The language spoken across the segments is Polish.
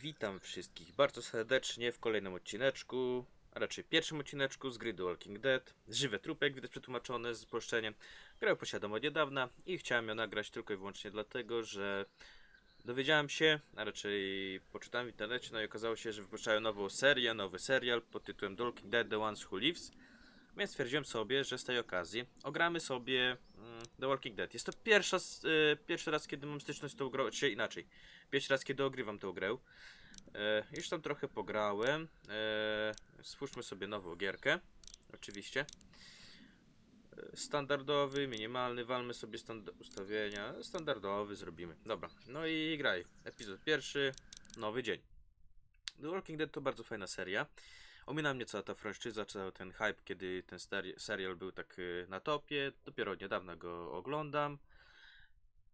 Witam wszystkich bardzo serdecznie w kolejnym odcineczku, a raczej pierwszym odcineczku z gry The Walking Dead. Żywe trupy, jak widać przetłumaczone z uproszczeniem. Grę posiadam od niedawna i chciałem ją nagrać tylko i wyłącznie dlatego, że dowiedziałem się, a raczej poczytałem w internecie, no i okazało się, że wypuszczają nową serię, nowy serial pod tytułem The Walking Dead The Ones Who Lives. Więc stwierdziłem sobie, że z tej okazji ogramy sobie mm, The Walking Dead. Jest to pierwsza, y, pierwszy raz, kiedy mam styczność z tą grą, czy inaczej. Pierwszy raz, kiedy ogrywam tę grę. E, już tam trochę pograłem. E, spójrzmy sobie nową gierkę. Oczywiście. E, Standardowy, minimalny, walmy sobie ustawienia. Standardowy zrobimy. Dobra, no i graj. Epizod pierwszy, nowy dzień. The Walking Dead to bardzo fajna seria. Omina mnie cała ta franczyza, cały ten hype, kiedy ten serial był tak y, na topie. Dopiero od niedawna go oglądam.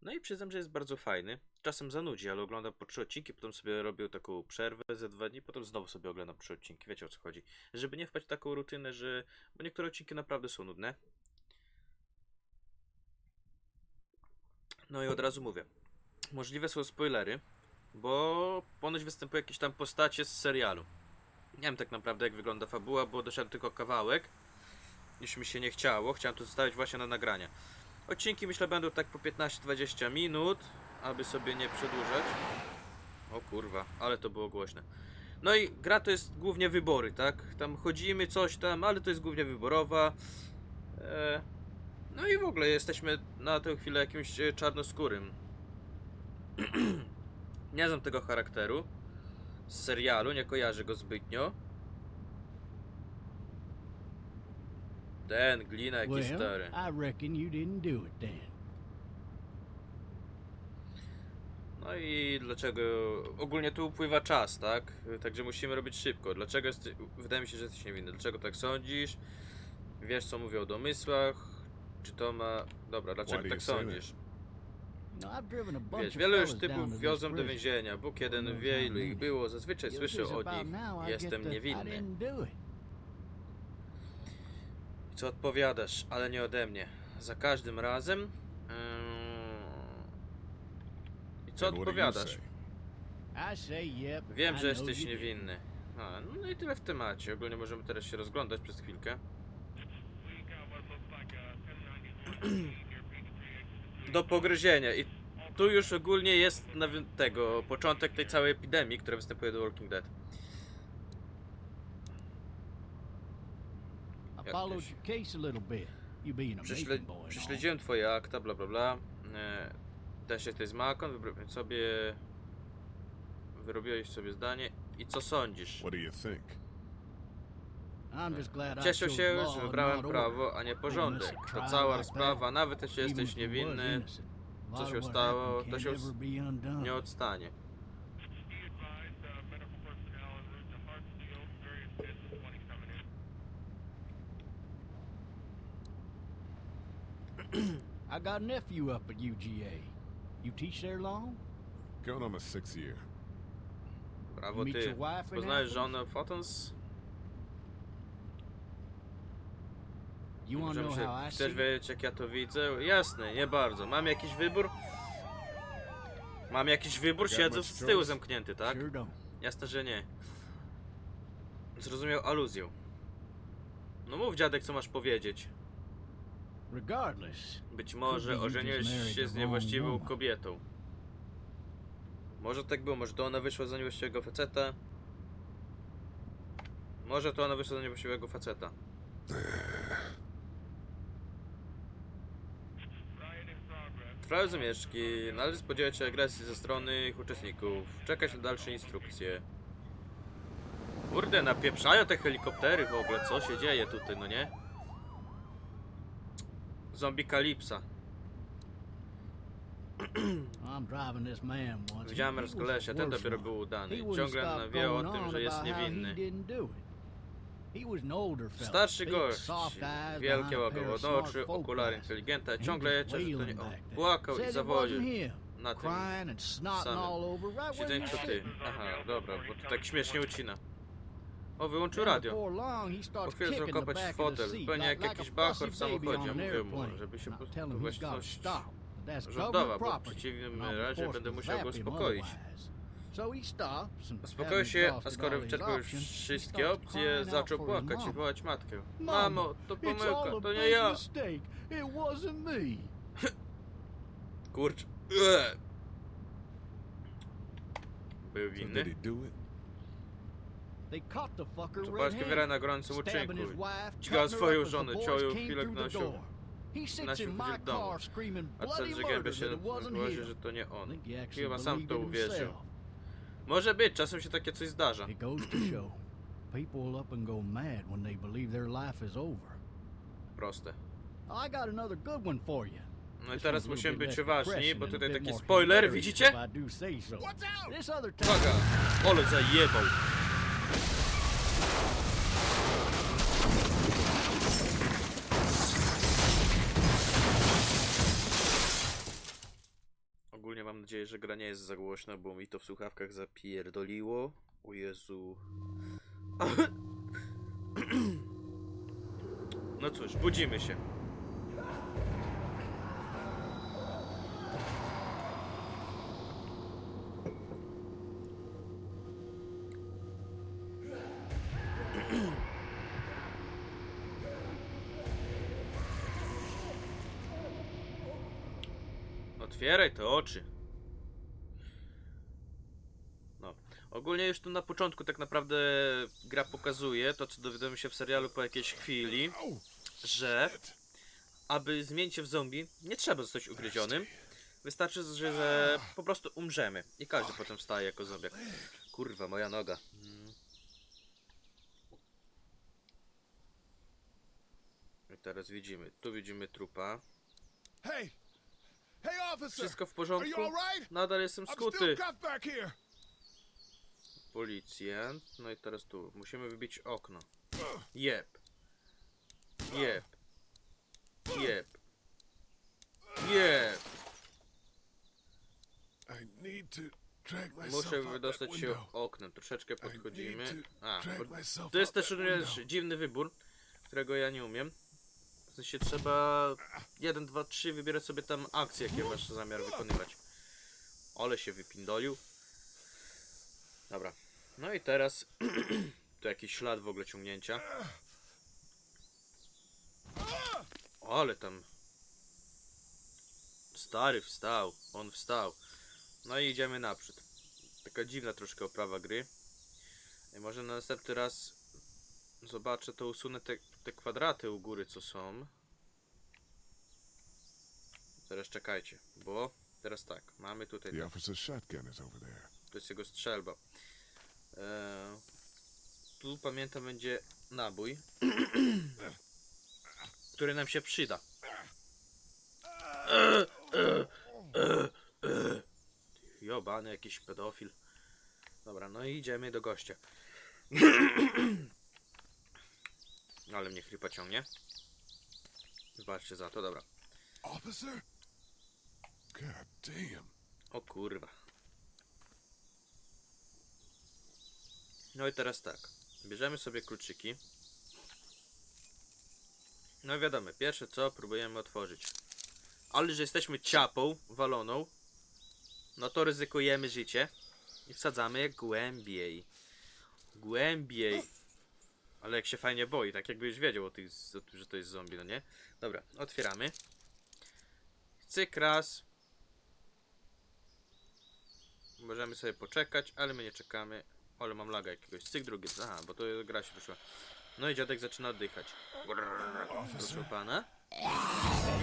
No i przyznam, że jest bardzo fajny. Czasem zanudzi, ale oglądam po trzy odcinki, potem sobie robię taką przerwę ze dwa dni, potem znowu sobie oglądam trzy odcinki. Wiecie o co chodzi. Żeby nie wpaść w taką rutynę, że. Bo niektóre odcinki naprawdę są nudne. No i od razu mówię. Możliwe są spoilery, bo ponoć występują jakieś tam postacie z serialu. Nie wiem tak naprawdę jak wygląda fabuła, bo doszedłem tylko kawałek. Już mi się nie chciało, chciałem to zostawić właśnie na nagrania. Odcinki myślę będą tak po 15-20 minut, aby sobie nie przedłużać. O kurwa, ale to było głośne. No i gra to jest głównie wybory, tak? Tam chodzimy, coś tam, ale to jest głównie wyborowa. E, no i w ogóle jesteśmy na tę chwilę jakimś e, czarnoskórym. nie znam tego charakteru z serialu, nie kojarzę go zbytnio. Ten, glina jakiś Well, stary. I reckon you didn't do it then. No i dlaczego ogólnie tu upływa czas, tak? Także musimy robić szybko. Dlaczego jest... wydaje mi się, że jesteś niewinny. Dlaczego tak sądzisz? Wiesz co mówią o domysłach? Czy to ma... Dobra, dlaczego tak sądzisz? No, I've driven a bunch Wiesz, of wiele już typów wiozą do więzienia. Bóg jeden wie ilu ich było. Zazwyczaj słyszę od nich. Jestem niewinny. Co odpowiadasz, ale nie ode mnie. Za każdym razem... Ym... I co odpowiadasz? Wiem, I że know jesteś niewinny. A, no i tyle w temacie. Ogólnie możemy teraz się rozglądać przez chwilkę. Do pogryzienia. I tu już ogólnie jest tego początek tej całej epidemii, która występuje do Walking Dead. Prześle prześledziłem twoje akta, bla bla bla. E, też jesteś z Makon, wyrobiłem sobie... Wyrobiłeś sobie zdanie. I co sądzisz? What do you think? I'm just glad I Cieszę się, że wybrałem prawo, a nie porządek. a To cała sprawa, nawet jeśli jesteś niewinny, co się stało, to się nie odstanie. I got a nephew up at UGA. You teach there long? Going on my sixth year. Brawo You meet ty. your wife in Poznałeś Athens? żonę Photons? You Możemy know się... how I Chcesz wiedzieć jak ja to widzę? Jasne, nie bardzo. Mam jakiś wybór? Mam jakiś wybór? Siedzę z tyłu zamknięty, tak? Sure don't. Jasne, że nie. Zrozumiał aluzję. No mów dziadek, co masz powiedzieć. Regardless, Być może ożeniłeś się z niewłaściwą kobietą. Może tak było, może to ona wyszła za niewłaściwego faceta. Może to ona wyszła za niewłaściwego faceta. Trwają zamieszki, należy spodziewać się agresji ze strony ich uczestników. Czekać na dalsze instrukcje. Kurde, napieprzają te helikoptery w ogóle, co się dzieje tutaj, no nie? Zombie Kalipsa. Widziałem rozkolesia, ten dopiero był udany. Ciągle nawijał o tym, że jest niewinny. Starszy gość, wielkie smart oczy, okulary inteligenta, ciągle nie... O, back there. płakał i zawodził na tym samym. siedzeniu co ty. Aha, dobra, bo to tak śmiesznie ucina. O, wyłączył radio. Po chwilę zaczął kopać w fotel, zupełnie jak jakiś bachor w samochodzie. an Mówię mu, żeby się po I prostu tell him he's właśnie got to coś stop. That's żądała, government bo w przeciwnym razie będę musiał go uspokoić. Otherwise. So he stops and Uspokoi having się, a skoro wyczerpał już wszystkie opcje, zaczął płakać i wołać matkę. Mamo, to pomyłka, to nie ja. mistake. It wasn't me. Kurcz. Był winny. Zobaczcie red-handed, na gorącym uczynku. Dźgał swoją żonę, ciął ją chwilę through the nosił. door. He sits Nosił in gdzieś my w domu. A ten żegębie murder się głosi, że to nie I on. Chyba sam to uwierzył. Może być, czasem się takie coś zdarza. It goes to show, people will up and go mad when they believe their life is over. Proste. I got another good one for you. No i teraz musimy być uważni, bo tutaj taki spoiler, widzicie? Uwaga! Ole zajebał. Nadzieję, że gra nie jest za głośna, bo mi to w słuchawkach zapierdoliło. O Jezu. No cóż, budzimy się. Otwieraj te oczy. No. Ogólnie już tu na początku tak naprawdę gra pokazuje to, co dowiadujemy się w serialu po jakiejś chwili, że aby zmienić się w zombie, nie trzeba zostać ugryzionym. Wystarczy, że, że po prostu umrzemy. I każdy potem wstaje jako zombiak. Kurwa, moja noga. Mm. I teraz widzimy. Tu widzimy trupa. hey! Hey, officer! Wszystko w porządku. Nadal jestem skuty. Policjant. No i teraz tu. Musimy wybić okno. Need to drag myself Muszę wydostać się oknem. Troszeczkę podchodzimy. A, to jest też dziwny wybór, którego ja nie umiem. W sensie trzeba 1, 2, 3 wybierać sobie tam akcje, jakie masz zamiar wykonywać. Ole się wypindolił. Dobra. No i teraz tu jakiś ślad w ogóle ciągnięcia. Ale tam Stary wstał, on wstał. No i idziemy naprzód. Taka dziwna troszkę oprawa gry. I może na następny raz zobaczę, to usunę te, te kwadraty u góry, co są. Teraz czekajcie, bo teraz tak, mamy tutaj, The officer's shotgun is over there. to jest jego strzelba. Eee, tu pamiętam będzie nabój, który nam się przyda. Jobany jakiś pedofil. Dobra, no i idziemy do gościa. Ale mnie chrypa ciągnie. Zobaczcie za to, dobra. Officer? God damn. O kurwa. No i teraz tak. Bierzemy sobie kluczyki. No i wiadomo, pierwsze co próbujemy otworzyć. Ale że jesteśmy ciapą waloną, no to ryzykujemy życie i wsadzamy je głębiej. Głębiej. Ale jak się fajnie boi, tak jakby już wiedział o tych, z- że to jest zombie, no nie? Dobra, otwieramy. Cyk raz. Możemy sobie poczekać, ale my nie czekamy. Ale mam laga jakiegoś. Cyk drugi. Aha, bo to gra się ruszyła. No i dziadek zaczyna oddychać. Proszę pana.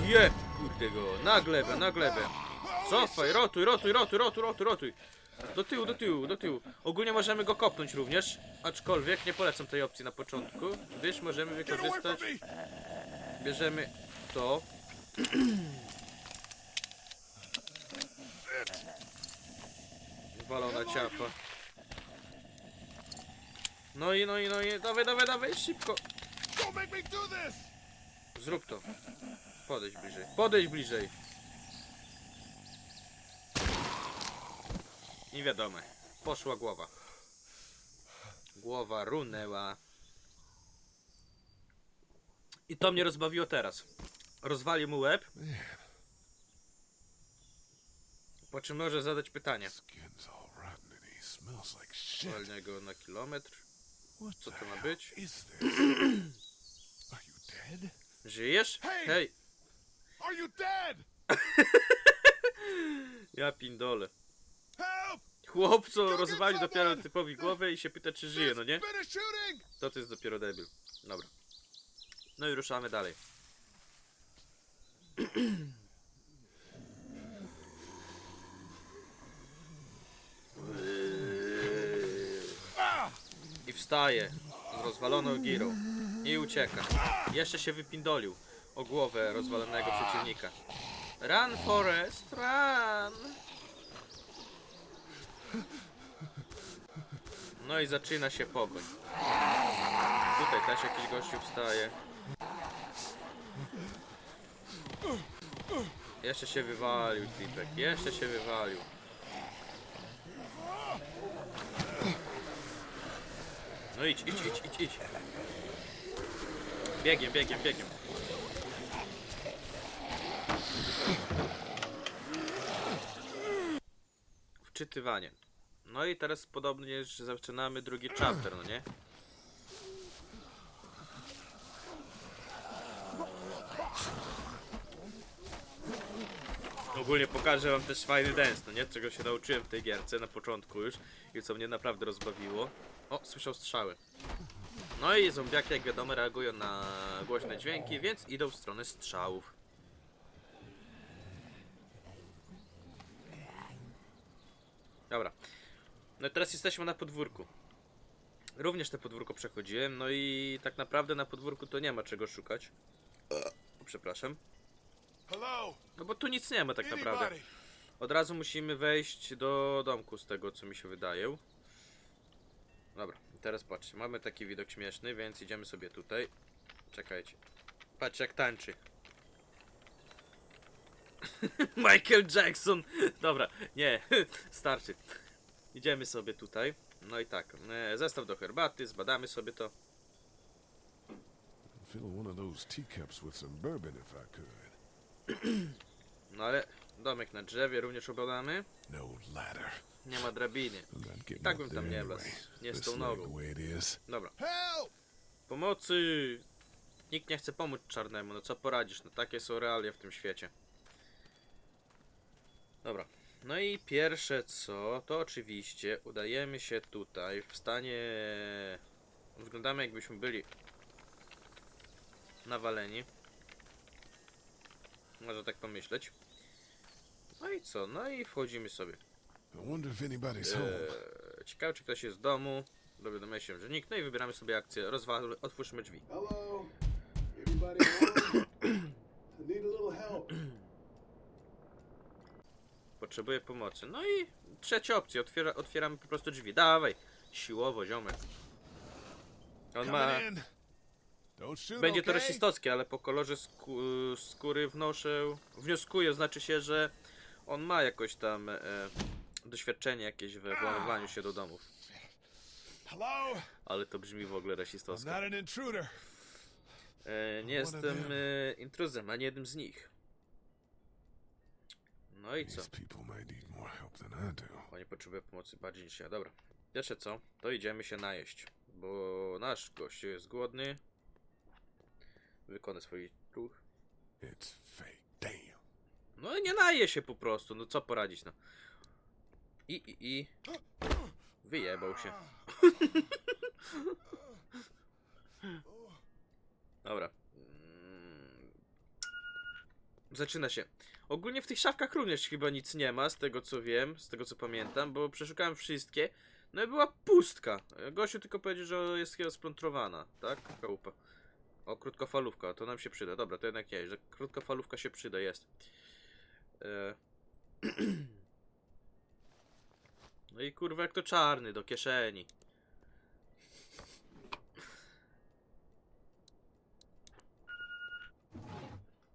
Je! Kurde go. Na glebę, na glebę. Cofaj, rotuj, rotuj, rotuj, rotuj, rotuj, rotuj. Do tyłu, do tyłu, do tyłu. Ogólnie możemy go kopnąć również. Aczkolwiek nie polecam tej opcji na początku, gdyż możemy wykorzystać. Bierzemy to. Walona ciapa. No i, no i, no i, dawaj, dawaj, dawaj, szybko. Zrób to. Podejdź bliżej. Podejdź bliżej. I wiadomo. Poszła głowa. Głowa runęła. I to mnie rozbawiło teraz. Rozwalił mu łeb. Po czym może zadać pytanie. Zwalnia go na kilometr. Co to ma być? Żyjesz? Hej! Hej! Are you dead? Ja pindole. Chłopco rozwalił dopiero typowi głowę i się pyta, czy żyje, no nie? To to jest dopiero debil. Dobra. No i ruszamy dalej. I wstaje z rozwaloną girą. I ucieka. Jeszcze się wypindolił o głowę rozwalonego przeciwnika. Run, Forest, run! No i zaczyna się pogoń. Tutaj też jakiś gościu wstaje. Jeszcze się wywalił typek, jeszcze się wywalił. Idź, idź, idź, idź, idź. Biegiem, biegiem, biegiem. Wczytywanie. No i teraz podobnie że zaczynamy drugi chapter, no nie? Ogólnie pokażę wam też fajny dance, no nie? Czego się nauczyłem w tej gierce na początku już i co mnie naprawdę rozbawiło. O, słyszał strzały. No i zombiaki, jak wiadomo, reagują na głośne dźwięki, więc idą w stronę strzałów. Dobra. No i teraz jesteśmy na podwórku. Również te podwórko przechodziłem, no i tak naprawdę na podwórku to nie ma czego szukać. Przepraszam. No bo tu nic nie ma tak naprawdę. Od razu musimy wejść do domku z tego co mi się wydaje. Dobra, teraz patrzcie, mamy taki widok śmieszny, więc idziemy sobie tutaj. Czekajcie. Patrzcie jak tańczy. Michael Jackson! Dobra, nie, starczy. Idziemy sobie tutaj. No i tak, e, zestaw do herbaty, zbadamy sobie to. No ale domek na drzewie również obadamy. No ladder. Nie ma drabiny. Getting tak bym tam nie wlazł. Nie z tą nogą. Dobra. Pomocy! Nikt nie chce pomóc czarnemu, no co poradzisz, no takie są realia w tym świecie. Dobra. No i pierwsze co, to oczywiście udajemy się tutaj w stanie... Wyglądamy jakbyśmy byli nawaleni. Można tak pomyśleć. No i co? No i wchodzimy sobie. Eee, ciekawe czy ktoś jest w domu. Dowiadamy się, że nikt. No i wybieramy sobie akcję. Rozwal, otwórzmy drzwi. Hello? Anybody home? I need a little help. Potrzebuję pomocy. No i trzecia opcja. Otwiera, otwieramy po prostu drzwi. Dawaj. Siłowo, ziomek. On ma... Don't shoot, Będzie to okay? rasistowskie, ale po kolorze skó skóry wnoszę... Wnioskuję, znaczy się, że on ma jakoś tam e, doświadczenie jakieś we włamywaniu się do domów. Hello? Ale to brzmi w ogóle I'm rasistowsko. not an intruder. E, nie jestem e, intruzem, ani jednym z nich. No i co? These people might need more help than I do. Oni potrzebują pomocy bardziej niż ja. Dobra. Pierwsze co, to idziemy się najeść. Bo nasz gość jest głodny. Wykona swój ruch. It's fake. Damn. No i nie naje się po prostu. No co poradzić, no. I, i, i. Wyjebał się. Dobra. Mm. Zaczyna się. Ogólnie w tych szafkach również chyba nic nie ma, z tego co wiem, z tego co pamiętam, bo przeszukałem wszystkie. No i była pustka. Gościu tylko powiedział, że jest chyba splątrowana, tak? Chałupa. O, krótkofalówka, to nam się przyda. Dobra, to jednak nie, że krótkofalówka się przyda, jest. E... No i kurwa, jak to czarny, do kieszeni.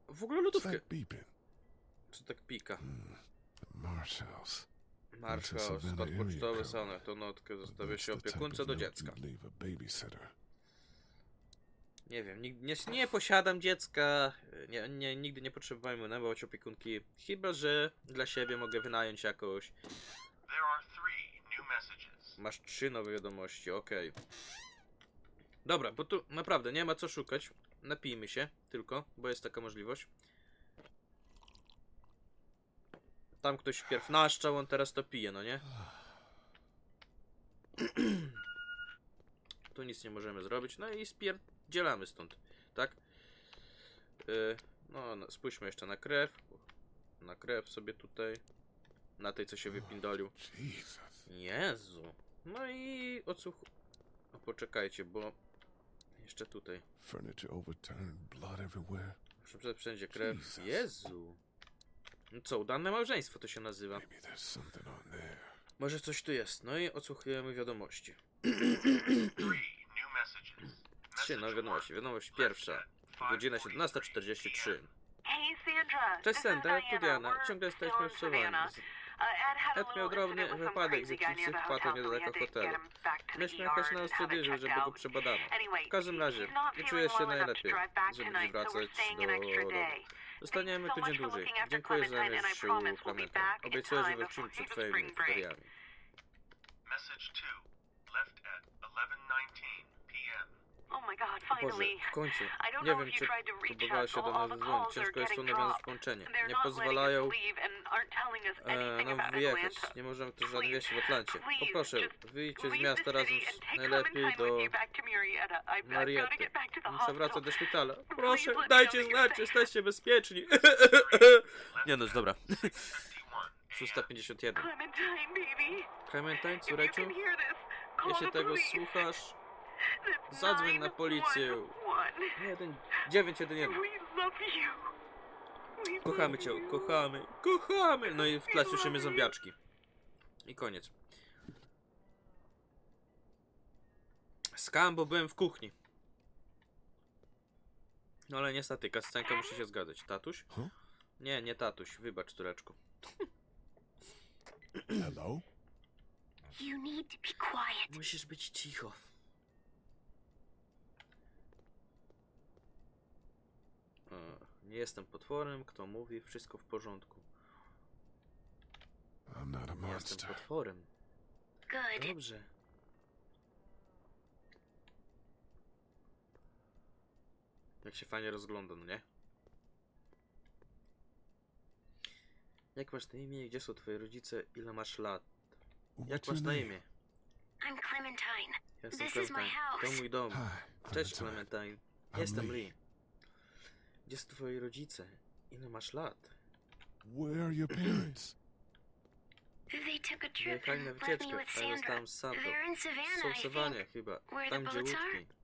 W ogóle lodówkę. Co tak pika? Marsh house. A House, area pocztowy. Sonek. To notkę zostawia się opiekunce do dziecka. Nie wiem, nie, nie posiadam dziecka, nie, nie, nigdy nie potrzebowałem wynajmować opiekunki, chyba że dla siebie mogę wynająć jakąś. There are three new messages Masz trzy nowe wiadomości, okej. Dobra, bo tu naprawdę nie ma co szukać. Napijmy się tylko, bo jest taka możliwość. Tam ktoś wpierw naszczał, on teraz to pije, no nie? tu nic nie możemy zrobić, no i spierdzielamy stąd, tak? Yy, no, no, spójrzmy jeszcze na krew. Na krew sobie tutaj. Na tej, co się wypindolił. Jezu. No i odsłuch... O, poczekajcie, bo... Jeszcze tutaj. Furniture overturned, blood everywhere. Muszę wszędzie krew. Jesus. Jezu. No co, udane małżeństwo to się nazywa. Maybe there's something on there. Może coś tu jest. No i odsłuchujemy wiadomości. Trzy nowe wiadomości. Wiadomość pierwsza. Godzina 17.43. Hey Sandra. Cześć Sandra, tu Diana. Ciągle jesteśmy w Sowanii. Edmiał drobny wypadek z jakimś psychopatą niedaleko hotelu. Myśmy jechać na ostrzedyżu, żeby go przebadano. W każdym razie, nie czuję się najlepiej, żeby dziś wracać do domu. Zostaniemy tu dłużej. Dziękuję za się Clementa. Obiecuję, że wrócimy przed twoimi feriami. Message 2, left at 11.19 p.m. Boże, w końcu. Nie wiem, czy próbowała się do nas dzwonić. Ciężko jest to nawiązać połączenie. Nie pozwalają e, nam wyjechać. Nie możemy też odwieźć w Atlancie. Poproszę, wyjdźcie z miasta razem z, najlepiej do Mariety. Muszę wracać do szpitala. Proszę, dajcie znać, jesteście bezpieczni. Nie no, dobra. 651. Clementine, córeczko, jeśli tego słuchasz zadzwoń na policję. 911. jeden, 911. We love you. We Kochamy love cię, you. kochamy, kochamy. No i w tle słyszymy zombiaczki. I koniec. Skam, bo byłem w kuchni. No ale niestety, kascenka musi się zgadzać. Tatuś? Nie, nie tatuś, wybacz tureczku. Hello? You need to be quiet. Musisz być cicho. Nie jestem potworem, kto mówi, wszystko w porządku. Nie jestem potworem. Good. Dobrze. Jak się fajnie rozgląda, no nie? Jak masz na imię? Gdzie są twoi rodzice? Ile masz lat? Jak masz na imię? I'm Clementine. Ja jestem This is my Clementine. To mój dom. Cześć Clementine. Jestem Lee. Gdzie są twoi rodzice? Ile masz lat? Where are your parents? They took a trip na and left me wycieczkę, with a ja Sandra. zostałem z Sandrą. They're in Są Savannah, w I Sawanie think. chyba. Where Tam the gdzie boats are? łódki.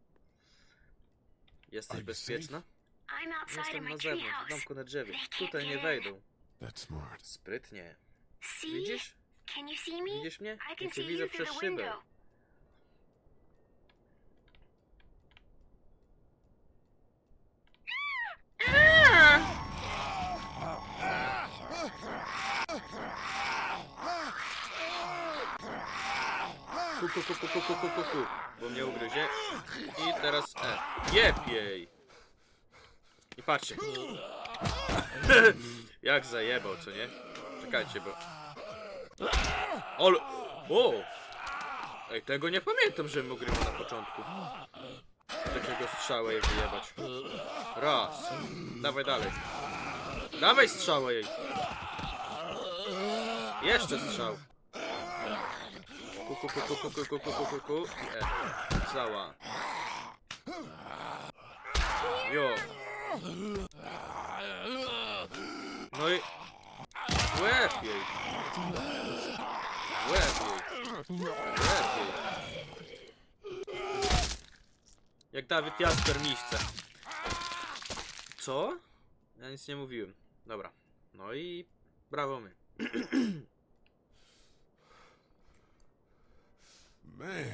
Jesteś Are you bezpieczna? I'm outside Jestem of na my zewnątrz, w treehouse. domku na drzewie. They can't Tutaj nie get in. wejdą. That's smart. Sprytnie. See? Widzisz? Can you see me? Widzisz mnie? I Ja can cię see widzę you through przez the szybę. window. ku, ku, ku, ku, ku, ku, ku, ku. Bo mnie ugryzie. I teraz E. Jeb! I patrzcie. Jak zajebał, co nie? Czekajcie, bo... Ol... Wow! Ej, tego nie pamiętam, żebym ogrywał na początku. Takiego strzałę jej wyjebać. Raz. Dawaj dalej. Dawaj strzałę jej! Jeszcze strzał. Ku, ku, ku, ku, ku, ku, ku, ku, ku, ku. I E. Cała. Jo. No i... Łepiej. Łepiej. Łepiej. Jak Dawid Jasper miśce. Co? Ja nic nie mówiłem. Dobra. No i... Brawo my. Man,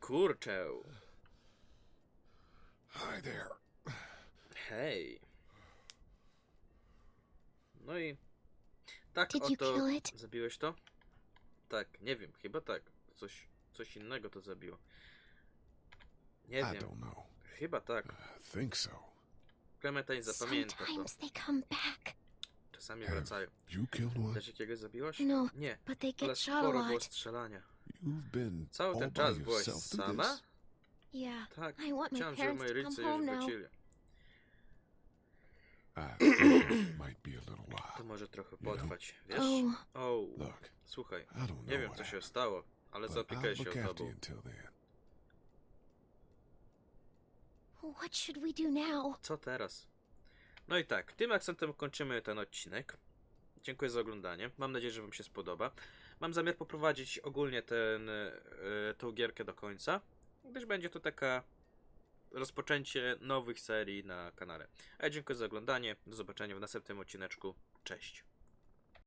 Kurczę. hi there. Hej. No i tak Did you oto kill it? zabiłeś to? Tak, nie wiem, chyba tak. Coś, coś innego to zabiło. Nie I wiem, don't know. chyba tak. I think so. Clementine zapamięta to. Sometimes they come back. Czasami Have wracają. you killed one? Też jakiegoś zabiłaś? No, Nie, but they ale get shot a sporo było lot. strzelania. You You've been Cały all ten by czas byłaś sama? this? Yeah. Tak. I want my Chciałem, żeby parents moi to come rodzice już home now. wrócili. I it might be a little To while. może trochę You know? potrwać, wiesz? Oh, O, Look, słuchaj, I don't know nie wiem what co się happened, stało, ale but zaopiekuję się look o after tobą. you until then. what should we do now? Co teraz? No i tak, tym akcentem kończymy ten odcinek. Dziękuję za oglądanie. Mam nadzieję, że Wam się spodoba. Mam zamiar poprowadzić ogólnie ten, e, tą gierkę do końca, gdyż będzie to taka rozpoczęcie nowych serii na kanale. A ja dziękuję za oglądanie. Do zobaczenia w następnym odcineczku. Cześć.